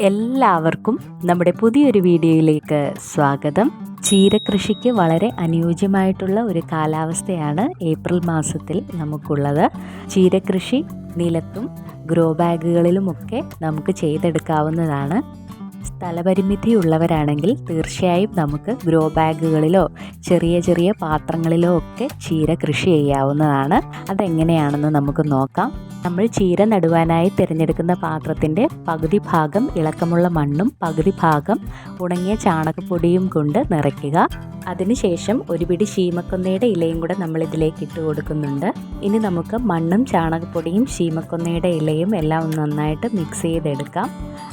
എല്ലാവർക്കും നമ്മുടെ പുതിയൊരു വീഡിയോയിലേക്ക് സ്വാഗതം. ചീരകൃഷിക്ക് വളരെ അനുയോജ്യമായിട്ടുള്ള ഒരു കാലാവസ്ഥയാണ് ഏപ്രിൽ മാസത്തിൽ നമുക്കുള്ളത്. ചീരകൃഷി നിലത്തും ഗ്രോ ബാഗുകളിലുമൊക്കെ നമുക്ക് ചെയ്തെടുക്കാവുന്നതാണ്. സ്ഥലപരിമിതി ഉള്ളവരാണെങ്കിൽ തീർച്ചയായും നമുക്ക് ഗ്രോ ബാഗുകളിലോ ചെറിയ ചെറിയ പാത്രങ്ങളിലോ ഒക്കെ ചീര കൃഷി ചെയ്യാവുന്നതാണ്. അതെങ്ങനെയാണെന്ന് നമുക്ക് നോക്കാം. നമ്മൾ ചീര നടുവാനായി തിരഞ്ഞെടുക്കുന്ന പാത്രത്തിന്റെ പകുതി ഭാഗം ഇളക്കമുള്ള മണ്ണും പകുതി ഭാഗം ഉണങ്ങിയ ചാണകപ്പൊടിയും കൊണ്ട് നിറയ്ക്കുക. അതിനുശേഷം ഒരു പിടി ശീമക്കൊന്നയുടെ ഇലയും കൂടെ നമ്മൾ ഇതിലേക്ക് ഇട്ട് കൊടുക്കുന്നുണ്ട്. ഇനി നമുക്ക് മണ്ണും ചാണകപ്പൊടിയും ശീമക്കൊന്നയുടെ ഇലയും എല്ലാം ഒന്ന് നന്നായിട്ട് മിക്സ് ചെയ്തെടുക്കാം.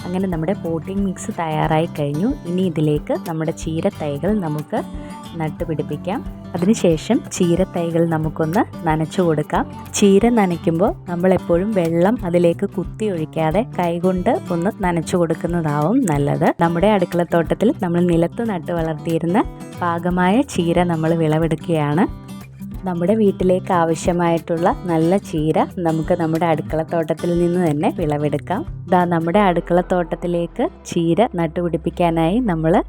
അങ്ങനെ നമ്മുടെ പോട്ടിംഗ് മിക്സ് തയ്യാറായി കഴിഞ്ഞു. ഇനി ഇതിലേക്ക് നമ്മുടെ ചീരത്തൈകൾ നമുക്ക് നട്ടുപിടിപ്പിക്കാം. അതിനുശേഷം ചീരത്തൈകൾ നമുക്കൊന്ന് നനച്ചു കൊടുക്കാം. ചീര നനയ്ക്കുമ്പോൾ നമ്മൾ എപ്പോഴും വെള്ളം അതിലേക്ക് കുത്തി ഒഴിക്കാതെ കൈകൊണ്ട് ഒന്ന് നനച്ചു കൊടുക്കുന്നതാവും നല്ലത്. നമ്മുടെ അടുക്കളത്തോട്ടത്തിൽ നമ്മൾ നിലത്ത് നട്ട് വളർത്തിയിരുന്ന പാകമായ ചീര നമ്മൾ വിളവെടുക്കുകയാണ്. നമ്മുടെ വീട്ടിലേക്ക് ആവശ്യമായിട്ടുള്ള നല്ല ചീര നമുക്ക് നമ്മുടെ അടുക്കളത്തോട്ടത്തിൽ നിന്ന് തന്നെ വിളവെടുക്കാം. ഇതാ നമ്മുടെ അടുക്കളത്തോട്ടത്തിലേക്ക് ചീര നട്ടുപിടിപ്പിക്കാനായി നമ്മൾ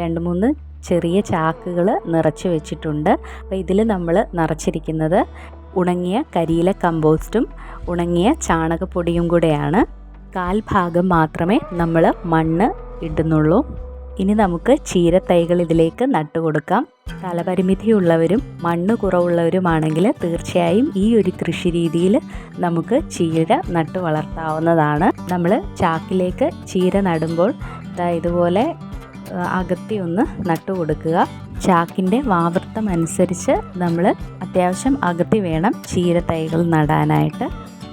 രണ്ട് മൂന്ന് ചെറിയ ചാക്കുകൾ നിറച്ച് വെച്ചിട്ടുണ്ട്. അപ്പോൾ ഇതിൽ നമ്മൾ നിറച്ചിരിക്കുന്നത് ഉണങ്ങിയ കരിയില കമ്പോസ്റ്റും ഉണങ്ങിയ ചാണകപ്പൊടിയും കൂടെയാണ്. കാൽ ഭാഗം മാത്രമേ നമ്മൾ മണ്ണ് ഇടുന്നുള്ളൂ. ഇനി നമുക്ക് ചീരത്തൈകൾ ഇതിലേക്ക് നട്ടുകൊടുക്കാം തലപരിമിതിയുള്ളവരും മണ്ണ് കുറവുള്ളവരുമാണെങ്കിൽ തീർച്ചയായും ഈ ഒരു കൃഷി രീതിയിൽ നമുക്ക് ചീര നട്ടു വളർത്താവുന്നതാണ്. നമ്മൾ ചാക്കിലേക്ക് ചീര നടുമ്പോൾ ഇതുപോലെ അകത്തി ഒന്ന് നട്ടു കൊടുക്കുക. ചാക്കിന്റെ വാവൃത്തം അനുസരിച്ച് നമ്മൾ അത്യാവശ്യം അകത്തി വേണം ചീരത്തൈകൾ നടാനായിട്ട്.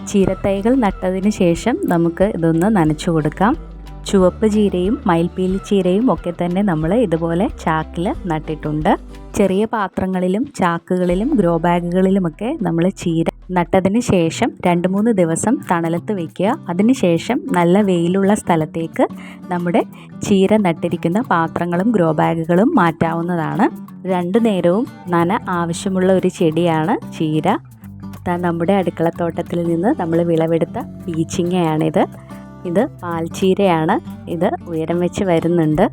ചീരത്തൈകൾ നട്ടതിന് ശേഷം നമുക്ക് ഇതൊന്ന് നനച്ചു കൊടുക്കാം. ചുവപ്പ് ചീരയും മയിൽപ്പീലി ചീരയും ഒക്കെ തന്നെ നമ്മൾ ഇതുപോലെ ചാക്കിൽ നട്ടിട്ടുണ്ട്. ചെറിയ പാത്രങ്ങളിലും ചാക്കുകളിലും ഗ്രോ ബാഗുകളിലുമൊക്കെ നമ്മൾ ചീര നട്ടതിന് ശേഷം രണ്ട് മൂന്ന് ദിവസം തണലത്ത് വയ്ക്കുക അതിനുശേഷം നല്ല വെയിലുള്ള സ്ഥലത്തേക്ക് നമ്മുടെ ചീര നട്ടിരിക്കുന്ന പാത്രങ്ങളും ഗ്രോ ബാഗുകളും മാറ്റാവുന്നതാണ്. രണ്ടു നേരവും നന ആവശ്യമുള്ള ഒരു ചെടിയാണ് ചീര. നമ്മുടെ അടുക്കളത്തോട്ടത്തിൽ നിന്ന് നമ്മൾ വിളവെടുത്ത പീച്ചിങ്ങയാണിത്. ഇത് പാൽച്ചീരയാണ്. ഇത് ഉയരം വെച്ച് വരുന്നുണ്ട്.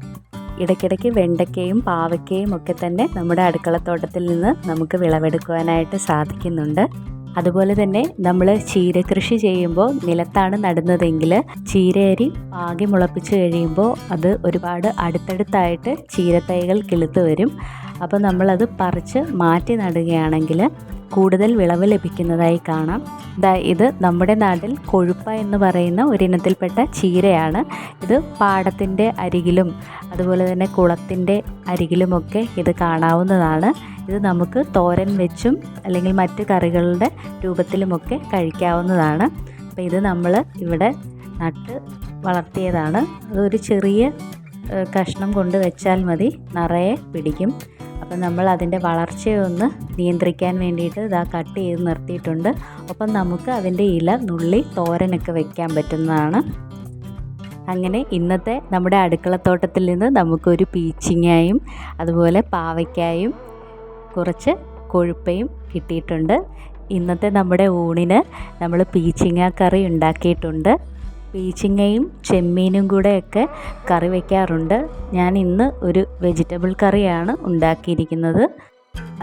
ഇടയ്ക്കിടയ്ക്ക് വെണ്ടയ്ക്കയും പാവയ്ക്കയും ഒക്കെ തന്നെ നമ്മുടെ അടുക്കളത്തോട്ടത്തിൽ നിന്ന് നമുക്ക് വിളവെടുക്കുവാനായിട്ട് സാധിക്കുന്നുണ്ട്. അതുപോലെ തന്നെ നമ്മൾ ചീര കൃഷി ചെയ്യുമ്പോൾ നിലത്താണ് നടുന്നതെങ്കിൽ ചീരയരി പാകി മുളപ്പിച്ച് കഴിയുമ്പോൾ അത് ഒരുപാട് അടുത്തടുത്തായിട്ട് ചീരത്തൈകൾ കിളുത്ത് വരും. അപ്പോൾ നമ്മളത് പറിച്ച് മാറ്റി നടുകയാണെങ്കിൽ കൂടുതൽ വിളവ് ലഭിക്കുന്നതായി കാണാം. ദാ ഇത് നമ്മുടെ നാട്ടിൽ കൊഴുപ്പ എന്ന് പറയുന്ന ഒരിനത്തിൽപ്പെട്ട ചീരയാണ്. ഇത് പാടത്തിന്റെ അരികിലും അതുപോലെ തന്നെ കുളത്തിന്റെ അരികിലുമൊക്കെ ഇത് കാണാവുന്നതാണ്. ഇത് നമുക്ക് തോരൻ വെച്ചും അല്ലെങ്കിൽ മറ്റ് കറികളുടെ രൂപത്തിലുമൊക്കെ കഴിക്കാവുന്നതാണ്. അപ്പോൾ ഇത് നമ്മൾ ഇവിടെ നട്ട് വളർത്തിയതാണ്. അതൊരു ചെറിയ കഷ്ണം കൊണ്ട് വെച്ചാൽ മതി. നിറയെ പിടിക്കും. അപ്പം നമ്മൾ അതിന്റെ വളർച്ചയൊന്ന് നിയന്ത്രിക്കാൻ വേണ്ടിയിട്ട് ഇതാ കട്ട് ചെയ്ത് നിർത്തിയിട്ടുണ്ട്. ഒപ്പം നമുക്ക് അതിന്റെ ഇല നുള്ളി തോരനൊക്കെ വെക്കാൻ പറ്റുന്നതാണ്. അങ്ങനെ ഇന്നത്തെ നമ്മുടെ അടുക്കളത്തോട്ടത്തിൽ നിന്ന് നമുക്കൊരു പീച്ചിങ്ങായും അതുപോലെ പാവയ്ക്കായും കുറച്ച് കൊഴുപ്പയും കിട്ടിയിട്ടുണ്ട്. ഇന്നത്തെ നമ്മുടെ ഊണിന് നമ്മൾ പീച്ചിങ്ങ കറി ഉണ്ടാക്കിയിട്ടുണ്ട്. പീച്ചിങ്ങയും ചെമ്മീനും കൂടെയൊക്കെ കറി വയ്ക്കാറുണ്ട് ഞാൻ ഇന്ന് ഒരു വെജിറ്റബിൾ കറിയാണ് ഉണ്ടാക്കിയിരിക്കുന്നത്.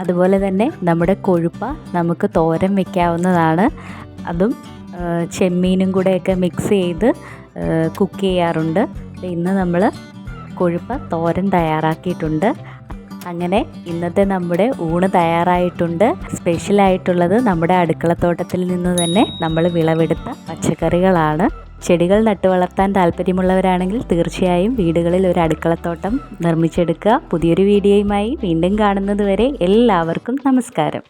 അതുപോലെ തന്നെ നമ്മുടെ കൊഴുപ്പ നമുക്ക് തോരൻ വയ്ക്കാവുന്നതാണ് അതും ചെമ്മീനും കൂടെയൊക്കെ മിക്സ് ചെയ്ത് കുക്ക് ചെയ്യാറുണ്ട്. ഇന്ന് നമ്മൾ കൊഴുപ്പ തോരൻ തയ്യാറാക്കിയിട്ടുണ്ട്. അങ്ങനെ ഇന്നത്തെ നമ്മുടെ ഊണ് തയ്യാറായിട്ടുണ്ട്. സ്പെഷ്യലായിട്ടുള്ളത് നമ്മുടെ അടുക്കളത്തോട്ടത്തിൽ നിന്ന് തന്നെ നമ്മൾ വിളവെടുത്ത പച്ചക്കറികളാണ്. ചെടികൾ നട്ടു വളർത്താൻ താല്പര്യമുള്ളവരാണെങ്കിൽ തീർച്ചയായും വീടുകളിൽ ഒരു അടുക്കളത്തോട്ടം നിർമ്മിച്ചെടുക്കുക. പുതിയൊരു വീഡിയോയുമായി വീണ്ടും കാണുന്നത് വരെ എല്ലാവർക്കും നമസ്കാരം.